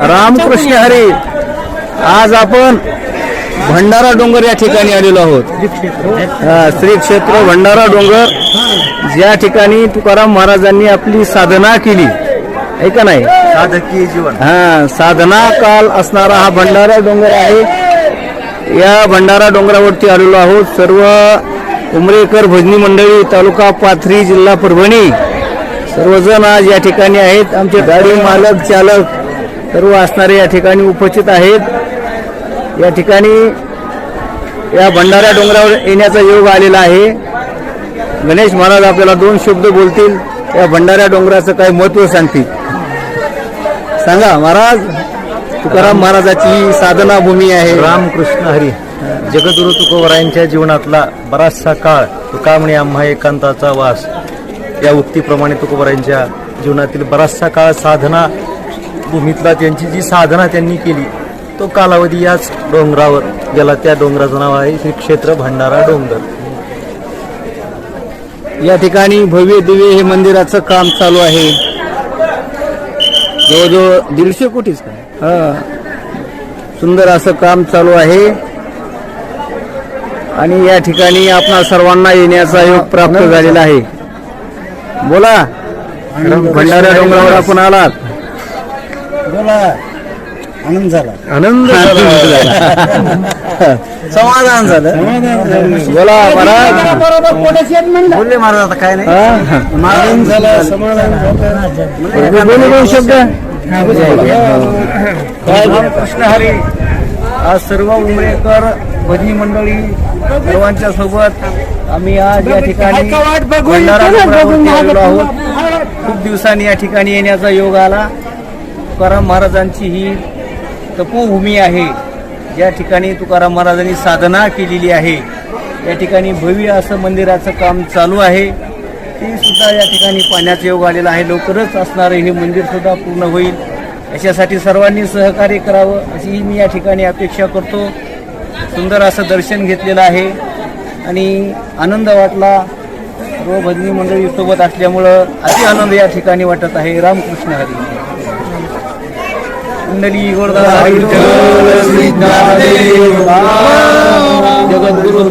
रामकृष्ण हरी. आज आपण भंडारा डोंगर या ठिकाणी आलेलो आहोत. हा, श्री क्षेत्र भंडारा डोंगर. ज्या ठिकाणी तुकाराम महाराजांनी आपली साधना केली. आहे का नाही? साधकीय जीवन. हा साधना काल असणारा हा भंडारा डोंगर आहे. या भंडारा डोंगरावरती आलेलो आहोत सर्व उमरेकर भजनी मंडळी तालुका पाथरी जिल्हा परभणी. सर्वजण आज या ठिकाणी आहेत. आमचे गाडी मालक चालक सर्व असणारे या ठिकाणी उपस्थित आहेत. या ठिकाणी या भंडारा डोंगरावर येण्याचा योग आलेला आहे. गणेश महाराज आपल्याला दोन शब्द बोलतील. या भंडारा डोंगराचं काय महत्त्व सांगतील? सांगा महाराज. तुकाराम महाराजाची साधना भूमी आहे. रामकृष्ण हरी जगद्गुरु तुकोबरायांच्या जीवनातला बराचसा काळ तुका म्हणे आम्हा एकांताचा वास. या उक्तीप्रमाणे तुकोबरायांच्या जीवनातील बराचसा काळ साधना भूमीतला त्यांची जी साधना त्यांनी केली तो कालावधी याच डोंगरावर ज्याला त्या डोंगराचं नाव आहे श्री क्षेत्र भंडारा डोंगर. या ठिकाणी भव्य दिव्य हे मंदिराचं काम चालू आहे. जवळजवळ दीडशे कोटीच हा. सुंदर असं काम चालू आहे. आणि या ठिकाणी आपणा सर्वांना येण्याचा योग प्राप्त झालेला आहे. बोला. भंडारा डोंगरावर आपण आलात. बोला आनंद झाला. आनंद झाला. समाधान झालं. बोला महाराज बोलले महाराज आता काय नाही. हा. आनंद झाला समाधान झालं. बोलू दोन शब्द. कृष्ण हरी. आज सर्व उमरेकर भजनी मंडळी सर्वांच्या सोबत आम्ही आज या ठिकाणी भंडारा डोंगरावरती आलेलो आहोत. खूप दिवसांनी या ठिकाणी येण्याचा योग आला. तुकाराम महाराजांची ही तपोभूमी आहे. ज्या ठिकाणी तुकाराम महाराजांनी साधना केलेली आहे या ठिकाणी भव्य असं मंदिराचं काम चालू आहे. ते सुद्धा या ठिकाणी पाण्याचा योग आलेला आहे. लवकरच असणारं हे मंदिर सुद्धा पूर्ण होईल. याच्यासाठी सर्वांनी सहकार्य करावं अशीही मी या ठिकाणी अपेक्षा करतो. सुंदर असं दर्शन घेतलेलं आहे. आणि आनंद वाटला. सर्व भजनी मंडळी सोबत असल्यामुळं अति आनंद या ठिकाणी वाटत आहे. रामकृष्ण हरी. कुंडली गोरदा जगद्गुरु